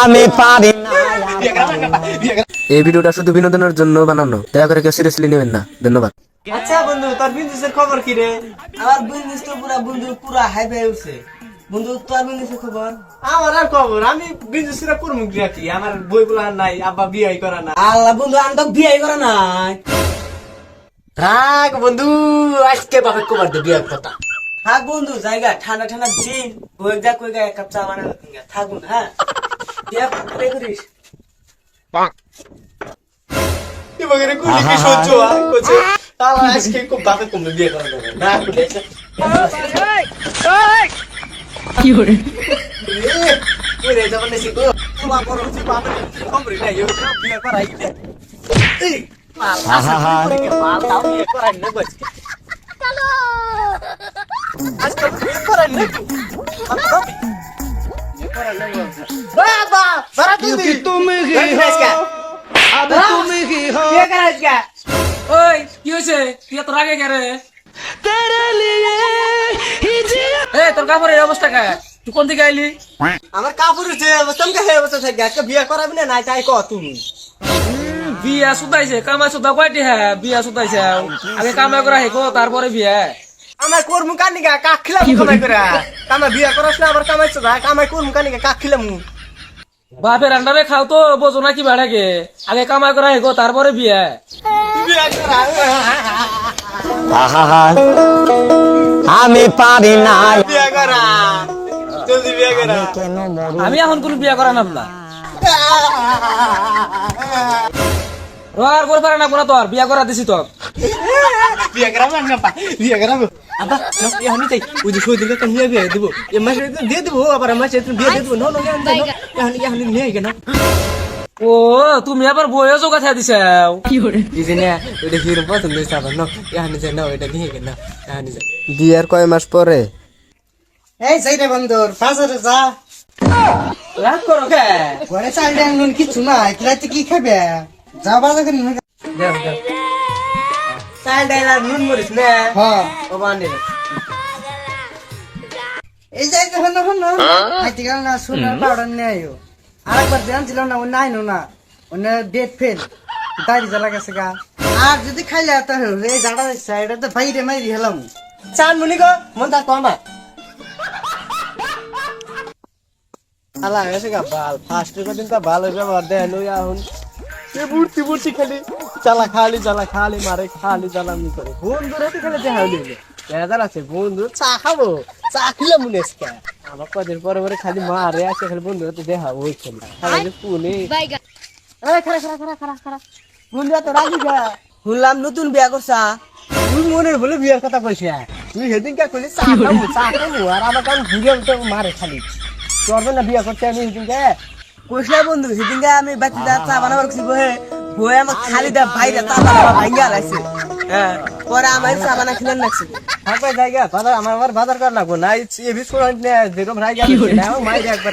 আমি পারি এই ভিডিওটা শুধু বিনোদনের জন্য বানানো। দয়া করে কেউ সিরিয়াসলি নেবেন না। ধন্যবাদ। আচ্ছা বন্ধু তোর বিজনেসের খবর কি রে? আমার বিজনেস তো পুরা বন্ধু পুরা হাই ফাই উঠছে। বন্ধু তোর বিজনেসের খবর? আমার আর খবর? আমি বিজনেস করে করব কি কি? আমার বই বলা নাই আব্বা বিয়ে করা না আল্লাহ বন্ধু আমি তো বিয়ে করা নাই। থাক বন্ধু আজকে বাপে কবার দে বিয়ের কথা। থাক বন্ধু জায়গা ঠান্ডা ঠান্ডা দিন কই যা কই গা এক কাপ চা বানানো থাক বন্ধু হ্যাঁ? করিস এবারে কুলি কি সহ্য আর কোচে তাহলে আজকে খুব বাপে কমলে বিয়ে করা যাবে। না কি হরে ওই রে যাবেন না তোমার বড় হচ্ছে বাপে খবর নাই ইও বিয়ে করা আইতে। এই আহা মাল দাও বিয়ে করা না বস আজকাল বিয়ে করার নাকি কে তুই কোন দিকে আইলি আমার কাপড় যে কে হে অবস্থা থাকে আজকে নাই তাই ক তুমি বিয়া কয়টি হ্যাঁ? বিয়া আগে তারপরে বিয়ে। আমার কর্ম কানিকা কাক খিলাম কামাই করে কামাই বিয়ে করাস না আবার কামাই চোদা? কামাই কর্ম কানিকা কাক খিলাম? বাপের রান্নারে খাও তো বোঝো না কি বেড়াকে আগে কামাই করা হেকো তারপরে বিয়া। বিয়ে আমি পারি না বিয়ে করা? জলদি বিয়ে করা। আমি এখন কোন বিয়া করা না করে পারে না কোনো তোর বিয়া করা দিছি তোর বিয়ে করা না বিয়ে করা আবা এখন তাই ওই যে দিলে তো নিয়ে বিয়ে দেবো। এ মাসে দিয়ে দেবো আবার মাসে বিয়ে দিয়ে দেবো। না না এখন এখন নিয়ে গেল ও তুমি আবার বইও জোগা থাই দিছাও এই যে না ওটা হিরো পছন্দ হয়েছে আবার না এখন যে না ওইটা নিয়ে গেল এখন যে বিয়ার কয় মাস পরে? এই সাইডে বন্ধুর বাজারে যা। রাগ করো কে? ঘরে চাল ডাঙ্গুন কিছু না রাতে কি খাবে? যা বাজার করে নিয়ে দেখ দেখ চাল ডাইল আর নুন মরিস না। হ্যাঁ। ও বান্ডে এই যাই তো হলো খাইতে গেল না সোনার পাউডার নিয়ে আইও। আরেকবার ছিল না ও নাই না ওনে ডেট ফেল। দাড়ি জ্বালা গেছে গা। আর যদি খাইলে তো এই দিচ্ছে এটা তো বাইরে মাইরি হেলাম। চাল মুনি গো মন তা কমা। আলা গেছে গা বাল। ফার্স্ট দিন তা ভালো ব্যবহার দেয় এখন বুড়তি বুড়তি খালি। চালা খালি চালা খালি, মারে খালি, জ্বালামি করে। খালি বেজার আছে, বন্ধু, চা খাব। চা খেলে আজকে। আমার কদিন পরে পরে খালি মারে আসে খালি বন্ধু রেতে দেখা ওই খেলে খালি খারা খারা খারা খারা খারা এত রাগি গা নতুন বিয়া করছা। তুই মনে বলে বিয়ের কথা কইছিস তুই সেদিন কে কইলি চা খাব চা খাব, আর আমার কাম ঘুরে উঠে মারে খালি। চলবে না বিয়ে করতে আমি সেদিন কে কইসলা বন্ধু, সেদিনকে আমি দা চা বানাবার কিছু বহে। বয়ে আমার খালি দা বাইরে বানাবা ভাঙ্গা লাইছে হ্যাঁ পরে আমার চা বানা খেলেন লাগছে। থাকবে জায়গা বাজার আমার আবার বাজার কর লাগবো। না এই বিস্কুট নে যেরকম রাই গেল মাইরে একবার